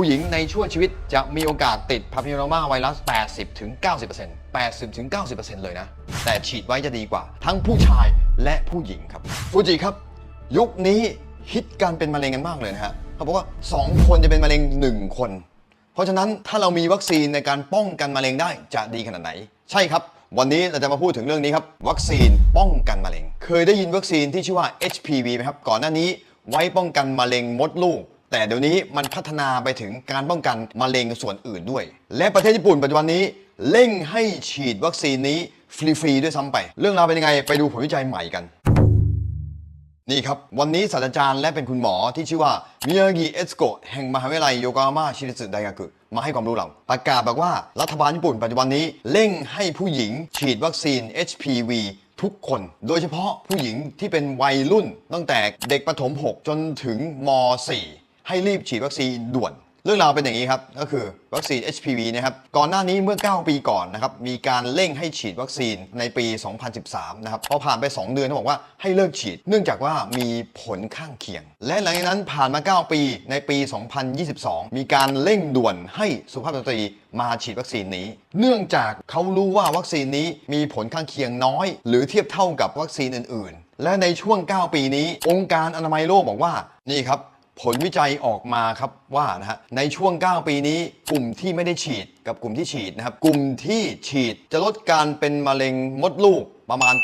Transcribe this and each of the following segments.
ผู้หญิงในช่วงชีวิตจะมีโอกาสติดพาพิโรมาไวรัส 80 ถึง 90% 80 ถึง 90%เลยนะ แต่ฉีดไว้จะดีกว่า ทั้งผู้ชายและผู้หญิงครับฟูจิครับ ยุคนี้ฮิตการเป็นมะเร็งกันมากเลยนะฮะเขาบอกว่า 2 คนจะเป็นมะเร็ง 1 คน เพราะฉะนั้นถ้าเรามีวัคซีนในการป้องกันมะเร็งได้จะดีขนาดไหน ใช่ครับ วันนี้เราจะมาพูดถึงเรื่องนี้ครับ วัคซีนป้องกันมะเร็ง เคยได้ยินวัคซีนที่ชื่อว่า HPV ไหมครับก่อนหน้านี้ไว้ป้องกันมะเร็งมดลูก แต่เดี๋ยวนี้มันพัฒนาไปถึงการป้องกันมะเร็งส่วนอื่นด้วย และประเทศญี่ปุ่นปัจจุบันนี้เร่งให้ฉีดวัคซีนนี้ฟรีๆด้วยซ้ำไป เรื่องราวเป็นยังไงไปดูผลวิจัยใหม่กัน นี่ครับ วันนี้ศาสตราจารย์และเป็นคุณหมอที่ชื่อว่ามิยากิเอสโกะแห่งมหาวิทยาลัยโยโกฮาม่าชิริสึไดกากุมาให้ความรู้เรา ประกาศบอกว่ารัฐบาลญี่ปุ่นปัจจุบันนี้เร่งให้ผู้หญิงฉีดวัคซีน HPV ทุกคน โดยเฉพาะผู้หญิงที่เป็นวัยรุ่นตั้งแต่เด็กประถม 6 จนถึงม .4 ให้รีบฉีดวัคซีนด่วน เรื่องราวเป็นอย่างนี้ครับ ก็คือวัคซีน HPV นะครับ ก่อนหน้านี้เมื่อ 9 ปีก่อนนะครับ มีการเร่งให้ฉีดวัคซีนในปี 2013 นะครับ พอผ่านไป 2 เดือนเขาบอกว่าให้เลิกฉีด เนื่องจากว่ามีผลข้างเคียง และหลังจากนั้นผ่านมา 9 ปีในปี 2022 มีการเร่งด่วนให้สุภาพสตรีมาฉีดวัคซีนนี้ เนื่องจากเขารู้ว่าวัคซีนนี้มีผลข้างเคียงน้อย หรือเทียบเท่ากับวัคซีนอื่น ๆ และในช่วง 9 ปีนี้ องค์การอนามัยโลกบอกว่านี่ครับ ผลวิจัยออกมาครับว่านะฮะในช่วง 9 ปีนี้กลุ่มที่ไม่ได้ฉีดกับกลุ่มที่ฉีดนะครับกลุ่มที่ฉีดจะลดการเป็นมะเร็งมดลูก ประมาณ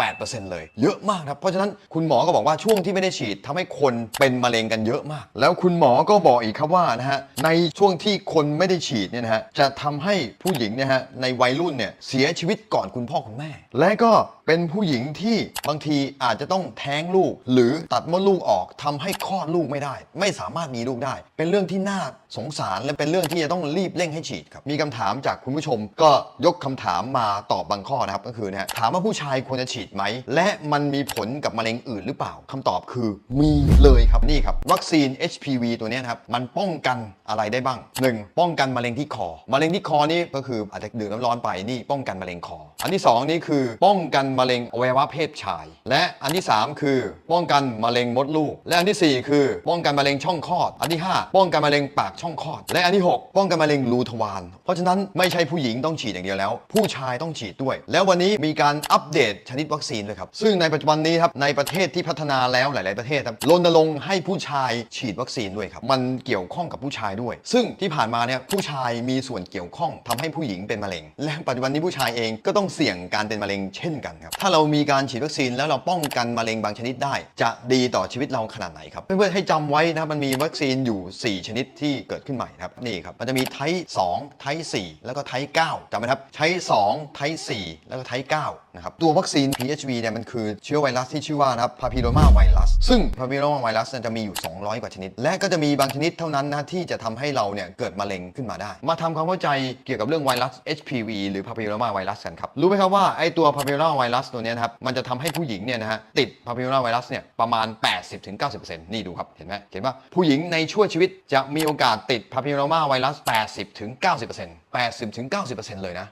88%เลย เยอะมากครับ เพราะฉะนั้นคุณหมอก็บอกว่าช่วงที่ไม่ได้ฉีดทำให้คนเป็นมะเร็งกันเยอะมาก แล้วคุณหมอก็บอกอีกครับว่านะฮะในช่วงที่คนไม่ได้ฉีดเนี่ยนะฮะจะทำให้ผู้หญิงเนี่ยฮะในวัยรุ่นเนี่ยเสียชีวิตก่อนคุณพ่อคุณแม่ และก็เป็นผู้หญิงที่บางทีอาจจะต้องแท้งลูก หรือตัดมดลูกออกทำให้คลอดลูกไม่ได้ ไม่สามารถมีลูกได้ เป็นเรื่องที่น่าสงสารและเป็นเรื่องที่จะต้องรีบเร่งให้ฉีดครับมีคำถามจากคุณผู้ชมก็ยกคำถามมาตอบบางข้อนะครับก็คือนะฮะถามว่าผู้ชายควรจะฉีดไหม และมันมีผลกับมะเร็งอื่นหรือเปล่าคำตอบคือมีเลยครับนี่ครับ วัคซีน HPV ตัวนี้นะครับ มันป้องกันอะไรได้บ้าง 1. ป้องกันมะเร็งที่คอมะเร็งที่คอนี่ก็คืออาจจะดื่มน้ำร้อนไปนี่ป้องกันมะเร็งคอ อันที่สองนี่คือ ป้องกันมะเร็งอวัยวะเพศชาย และอันที่สามคือ ป้องกันมะเร็งมดลูก และอันที่สี่คือ ป้องกันมะเร็งช่องคลอด อันที่ห้าป้องกันมะเร็งปากช่องคลอด และอันที่หกป้องกันมะเร็งรูทวารเพราะฉะนั้นไม่ใช่ผู้หญิงต้องฉีดอย่างเดียวแล้ว ผู้ชายต้องฉีดด้วย แล้ววันนี้มีการอัปปเดตชนิดวัคซีนเลยครับ ซึ่งในปัจจุบันนี้ครับในประเทศที่พัฒนาแล้วหลาย ๆ ประเทศครับรณรงค์ให้ผู้ชายฉีดวัคซีนด้วยครับ มันเกี่ยวข้องกับผู้ชายด้วย ซึ่งที่ผ่านมาเนี่ยผู้ชายมีส่วนเกี่ยวข้องทำให้ผู้หญิงเป็นมะเร็ง และปัจจุบันนี้ผู้ชายเองก็ต้องเสี่ยงการเป็นมะเร็งเช่นกันครับ ถ้าเรามีการฉีดวัคซีนแล้วเราป้องกันมะเร็งบางชนิดได้ จะดีต่อชีวิตเราขนาดไหนครับ เพื่อนๆให้จำไว้นะครับมันมีวัคซีนอยู่ 4 ชนิดที่เกิดขึ้นใหม่ครับ นี่ครับ มันจะมีไทป์2ไทป์4แล้วก็ไทป์9จำไหมครับ ไทป์2ไทป์4แล้วก็ไทป์9นะครับตัววัคซีน PHV เนี่ยมันคือเชื้อไวรัสที่ชื่อว่านะครับพาพิโรมาไวรัสซึ่งพาพิโรมาไวรัสจะมีอยู่ 200 กว่าชนิด และก็จะมีบางชนิดเท่านั้นนะที่จะทำให้เราเนี่ยเกิดมะเร็งขึ้นมาได้ มาทำความเข้าใจเกี่ยวกับเรื่องไวรัส HPV หรือพาพิโรมาไวรัสกันครับ รู้ไหมครับว่าไอตัวพาพิโรมาไวรัสตัวนี้นะครับมันจะทำให้ผู้หญิงเนี่ยนะฮะติดพาพิโรมาไวรัสเนี่ยประมาณ 80-90%นี่ดูครับเห็นไหมเห็นว่าผู้หญิงในช่วงชีวิตจะมีโอกาสติดพาพิโรมาไวรัส 80-90% 80-90%เลยนะ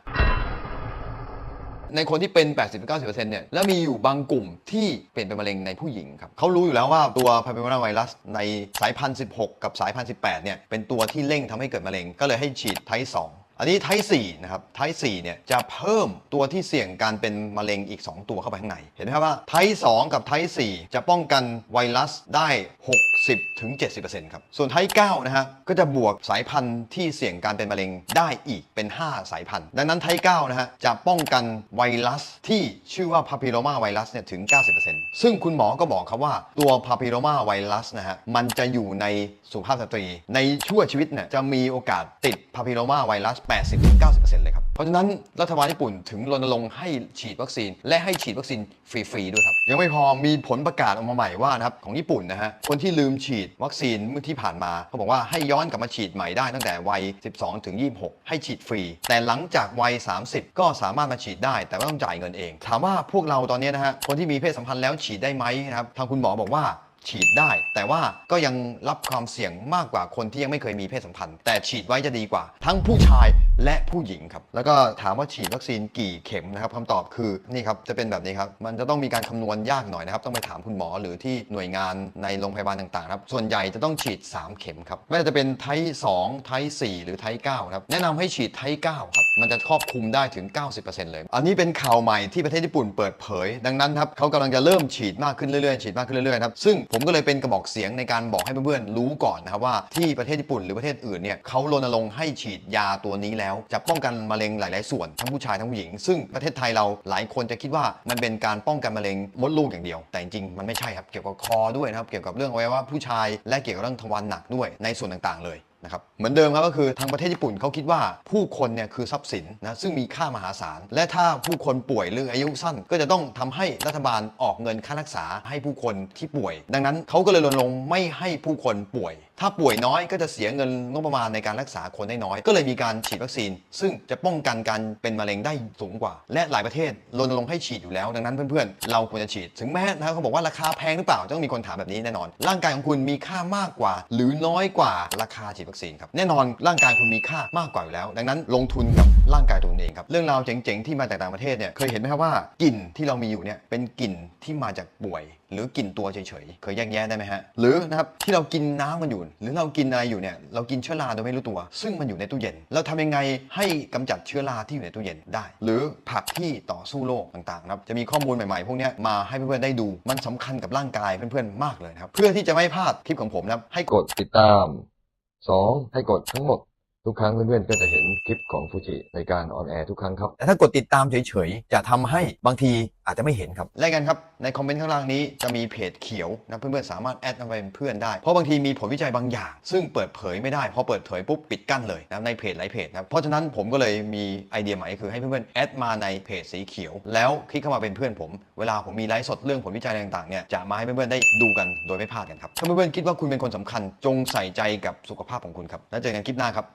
ในคนที่เป็น 80-90%เนี่ยแล้วมีอยู่บางกลุ่มที่เปลี่ยนเป็นมะเร็งในผู้หญิงครับเขารู้อยู่แล้วว่าตัวพาเปโมนาไวรัสในสายพันธุ์16 กับสายพันธุ์18เนี่ยเป็นตัวที่เร่งทำให้เกิดมะเร็งก็เลยให้ฉีดไทป์2 อันนี้ไทป์4นะครับไทป์4เนี่ยจะเพิ่มตัวที่เสี่ยงการเป็นมะเร็งอีก 2 ตัวเข้าไปข้างใน เห็นไหมครับว่าไทป์2กับไทป์4จะป้องกันไวรัสได้ 60ถึง70%ครับส่วนไทป์9นะฮะก็จะบวกสายพันธุ์ที่เสี่ยงการเป็นมะเร็งได้อีกเป็น 5 สายพันธุ์ ดังนั้นไทป์9นะฮะจะป้องกันไวรัสที่ชื่อว่าพาพิโ o มาไวรัสเนี่ยถึง 90%ซึ่งคุณหมอก็บอกครับว่าตัวพาพิโ o มาไวรัสนะฮะมันจะอยู่ในสุภาพสตรี ในชั่วชีวิตเนี่ยจะมีโอกาสติดพาพิโ o มาไวรัส80-90%เลยครับ เพราะฉะนั้นรัฐบาลญี่ปุ่นถึงรณรงค์ให้ฉีดวัคซีน และให้ฉีดวัคซีนฟรีๆด้วยครับ ยังไม่พอมีผลประกาศออกมาใหม่ว่านะครับของญี่ปุ่นนะฮะคนที่ลืมฉีดวัคซีนเมื่อที่ผ่านมาเขาบอกว่าให้ย้อนกลับมาฉีดใหม่ได้ตั้งแต่วัย 12 ถึง 26 ให้ฉีดฟรี แต่หลังจากวัย 30 ก็สามารถมาฉีดได้ แต่ว่าต้องจ่ายเงินเอง ถามว่าพวกเราตอนนี้นะฮะคนที่มีเพศสัมพันธ์แล้วฉีดได้ไหมนะครับทางคุณหมอบอกว่า ฉีดได้ แต่ว่าก็ยังรับความเสี่ยงมากกว่าคนที่ยังไม่เคยมีเพศสัมพันธ์ แต่ฉีดไว้จะดีกว่า ทั้งผู้ชายและผู้หญิงครับแล้วก็ถามว่าฉีดวัคซีนกี่เข็มนะครับคำตอบคือนี่ครับจะเป็นแบบนี้ครับมันจะต้องมีการคำนวณยากหน่อยนะครับต้องไปถามคุณหมอหรือที่หน่วยงานในโรงพยาบาลต่างๆครับส่วนใหญ่จะต้องฉีด 3 เข็มครับไม่ว่าจะเป็นไทป์2ไทป์4หรือไทป์9ครับแนะนำให้ฉีดไทป์9ครับมันจะครอบคลุมได้ถึง 90%เลย อันนี้เป็นข่าวใหม่ที่ประเทศญี่ปุ่นเปิดเผย ดังนั้นครับเขากำลังจะเริ่มฉีดมากขึ้นเรื่อยๆฉีดมากขึ้นเรื่อยๆครับซึ่งผมก็เลยเป็นกระบอกเสียงในการบอกให้เพื่อนๆรู้ก่อนนะครับว่าที่ประเทศญี่ปุ่นหรือประเทศอื่นเนี่ยเขารณรงค์ให้ฉีดยาตัวนี้แล้ว จะป้องกันมะเร็งหลาย ๆ ส่วนทั้งผู้ชายทั้งผู้หญิง ซึ่งประเทศไทยเราหลายคนจะคิดว่ามันเป็นการป้องกันมะเร็งมดลูกอย่างเดียว แต่จริงๆมันไม่ใช่ครับเกี่ยวกับคอด้วยนะครับเกี่ยวกับเรื่องอวัยวะผู้ชายและเกี่ยวกับเรื่องทวารหนักด้วยในส่วนต่างๆ เลย นะครับเหมือนเดิมครับก็คือทางประเทศญี่ปุ่นเขาคิดว่าผู้คนเนี่ยคือทรัพย์สินนะซึ่งมีค่ามหาศาล และถ้าผู้คนป่วยหรืออายุสั้น ก็จะต้องทำให้รัฐบาลออกเงินค่ารักษาให้ผู้คนที่ป่วย ดังนั้นเขาก็เลยรณรงค์ไม่ให้ผู้คนป่วย ถ้าป่วยน้อยก็จะเสียเงินงบประมาณในการรักษาคนได้น้อย ก็เลยมีการฉีดวัคซีน ซึ่งจะป้องกันการเป็นมะเร็งได้สูงกว่า และหลายประเทศรณรงค์ให้ฉีดอยู่แล้ว ดังนั้นเพื่อนๆ เราควรจะฉีด ถึงแม้นะครับเขาบอกว่าราคาแพงหรือเปล่าต้องมีคนถามแบบนี้แน่นอน ร่างกายของคุณมีค่ามากกว่า หรือน้อยกว่าราคาฉีดวัคซีนครับแน่นอนร่างกายคุณมีค่ามากกว่าอยู่แล้ว ดังนั้นลงทุนกับร่างกายตัวเองครับเรื่องราวเจ๋งๆที่มาจากต่างประเทศเนี่ยเคยเห็นไหมครับว่ากลิ่นที่เรามีอยู่เนี่ยเป็นกลิ่นที่มาจากป่วย หรือกลิ่นตัวเฉยๆเคยแยกแยะได้ไหมฮะหรือนะครับที่เรากินน้ำมันอยู่ หรือเรากินอะไรอยู่เนี่ยเรากินเชื้อราโดยไม่รู้ตัว ซึ่งมันอยู่ในตู้เย็น เราทำยังไงให้กำจัดเชื้อราที่อยู่ในตู้เย็นได้ หรือผักที่ต่อสู้โรคต่างๆนะครับจะมีข้อมูลใหม่ๆ พวกนี้มาให้เพื่อนๆได้ดูมันสำคัญกับร่างกายเพื่อนๆมากเลยครับเพื่อที่จะไม่พลาดคลิปของผมนะครับให้กดติดตาม 2. ให้กดทั้งหมด ทุกครั้งเพื่อนๆก็จะเห็นคลิปของฟูจิในการออนแอร์ทุกครั้งครับ แต่ถ้ากดติดตามเฉยๆ จะทำให้บางทีอาจจะไม่เห็นครับและกันครับ ในคอมเมนต์ข้างล่างนี้จะมีเพจเขียวนะเพื่อนๆสามารถแอดมาเป็นเพื่อนได้ เพราะบางทีมีผลวิจัยบางอย่าง ซึ่งเปิดเผยไม่ได้พอเปิดเผยปุ๊บปิดกั้นเลยนะในเพจหลายเพจนะเพราะฉะนั้นผมก็เลยมีไอเดียใหม่คือให้เพื่อนๆแอดมาในเพจสีเขียว แล้วคลิกเข้ามาเป็นเพื่อนผม เวลาผมมีไลฟ์สดเรื่องผลวิจัยต่างๆเนี่ยจะมาให้เพื่อนๆได้ดูกันโดยไม่พลาดกันครับถ้าเพื่อนๆคิดว่าคุณเป็นคนสำคัญ จงใส่ใจกับสุขภาพของคุณครับแล้วเจอกันคลิปหน้าครับ